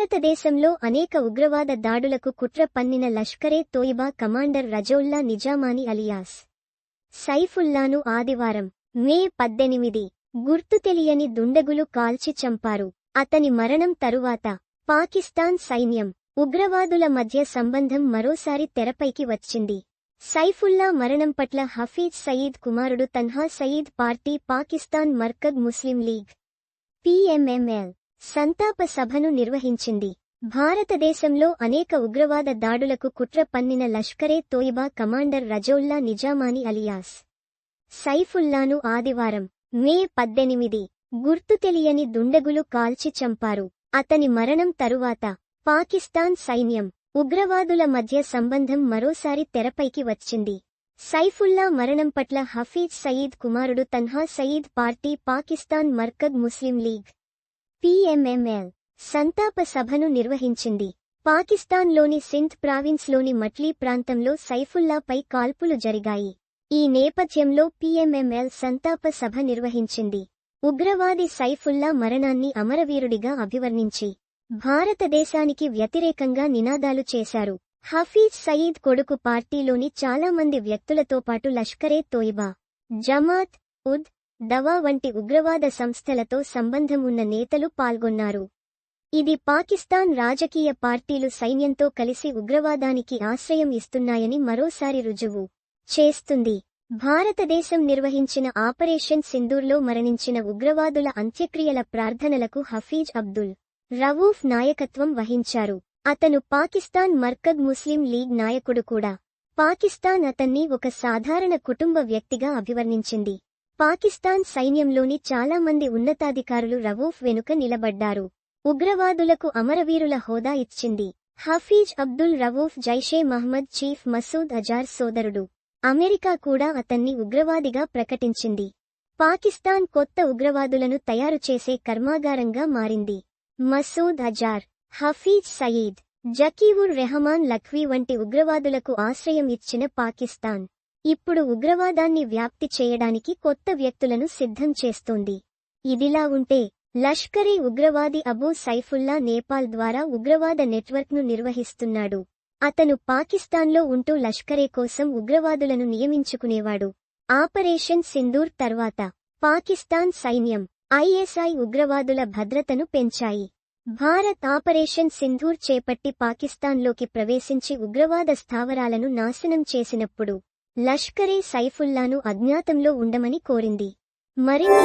భారతదేశంలో అనేక ఉగ్రవాద దాడులకు కుట్ర పన్నిన లష్కరే తోయిబా కమాండర్ రజౌల్లా నిజామాని అలియాస్. సైఫుల్లాను ఆదివారం మే పద్దెనిమిది గుర్తు తెలియని దుండగులు కాల్చి చంపారు. అతని మరణం తరువాత పాకిస్తాన్ సైన్యం ఉగ్రవాదుల మధ్య సంబంధం మరోసారి తెరపైకి వచ్చింది. సైఫుల్లా మరణం పట్ల హఫీజ్ సయీద్ కుమారుడు Talha Saeed party Pakistan Markazi Muslim league PMML. సంతాప సభను నిర్వహించింది. భారతదేశంలో అనేక ఉగ్రవాద దాడులకు కుట్ర పన్నిన లష్కరే తోయిబా కమాండర్ రజౌల్లా నిజామాని అలియాస్. సైఫుల్లాను ఆదివారం మే పద్దెనిమిది గుర్తు తెలియని దుండగులు కాల్చి చంపారు. అతని మరణం తరువాత పాకిస్తాన్ సైన్యం ఉగ్రవాదుల మధ్య సంబంధం మరోసారి తెరపైకి వచ్చింది. సైఫుల్లా మరణం పట్ల హఫీజ్ సయీద్ కుమారుడు Talha Saeed party Pakistan Markazi Muslim league PMML సంతాప సభను నిర్వహించింది. పాకిస్తాన్లోని సింధ్ ప్రావిన్స్లోని మట్లీ ప్రాంతంలో సైఫుల్లాపై కాల్పులు జరిగాయి. ఈ నేపథ్యంలో పిఎంఎంఎల్ సంతాప సభ నిర్వహించింది. ఉగ్రవాది సైఫుల్లా మరణాన్ని అమరవీరుడిగా అభివర్ణించి భారతదేశానికి వ్యతిరేకంగా నినాదాలు చేశారు. హఫీజ్ సయీద్ కొడుకు పార్టీలోని చాలా మంది వ్యక్తులతో పాటు లష్కరే తోయిబా జమాత్ ఉద్ దవా వంటి ఉగ్రవాద సంస్థలతో సంబంధం ఉన్న నేతలు పాల్గొన్నారు. ఇది పాకిస్తాన్ రాజకీయ పార్టీలు సైన్యంతో కలిసి ఉగ్రవాదానికి ఆశ్రయం ఇస్తున్నాయని మరోసారి రుజువు చేస్తుంది. భారతదేశం నిర్వహించిన ఆపరేషన్ సింధూర్లో మరణించిన ఉగ్రవాదుల అంత్యక్రియల ప్రార్థనలకు హఫీజ్ అబ్దుల్ రవూఫ్ నాయకత్వం వహించారు. అతను పాకిస్తాన్ మర్కద్ ముస్లిం లీగ్ నాయకుడు కూడా. పాకిస్తాన్ అతన్ని ఒక సాధారణ కుటుంబ వ్యక్తిగా అభివర్ణించింది. పాకిస్తాన్ సైన్యంలోని చాలా మంది ఉన్నతాధికారులు రవూఫ్ వెనుక నిలబడ్డారు. ఉగ్రవాదులకు అమరవీరుల హోదా ఇచ్చింది. హఫీజ్ అబ్దుల్ రవూఫ్ జైషే మహ్మద్ చీఫ్ మసూద్ అజార్ సోదరుడు. అమెరికా కూడా అతన్ని ఉగ్రవాదిగా ప్రకటించింది. పాకిస్తాన్ కొత్త ఉగ్రవాదులను తయారు చేసే కర్మాగారంగా మారింది. మసూద్ అజార్ హఫీజ్ సయీద్ జకీవుర్ రెహమాన్ లఖ్వీ వంటి ఉగ్రవాదులకు ఆశ్రయం ఇచ్చిన పాకిస్తాన్. ఇప్పుడు ఉగ్రవాదాన్ని వ్యాప్తి చేయడానికి కొత్త వ్యక్తులను సిద్ధం చేస్తోంది. ఇదిలా ఉంటే లష్కరీ ఉగ్రవాది అబూ సైఫుల్లా నేపాల్ ద్వారా ఉగ్రవాద నెట్వర్క్ను నిర్వహిస్తున్నాడు. అతను పాకిస్తాన్లో ఉంటూ లష్కరే కోసం ఉగ్రవాదులను నియమించుకునేవాడు. ఆపరేషన్ సింధూర్ తర్వాత పాకిస్తాన్ సైన్యం ఐఎస్ఐ ఉగ్రవాదుల భద్రతను పెంచాయి. భారత్ ఆపరేషన్ సింధూర్ చేపట్టి పాకిస్తాన్లోకి ప్రవేశించి ఉగ్రవాద స్థావరాలను నాశనం చేసినప్పుడు లష్కరే సైఫుల్లాను అజ్ఞాతంలో ఉండమని కోరింది. మరిన్ని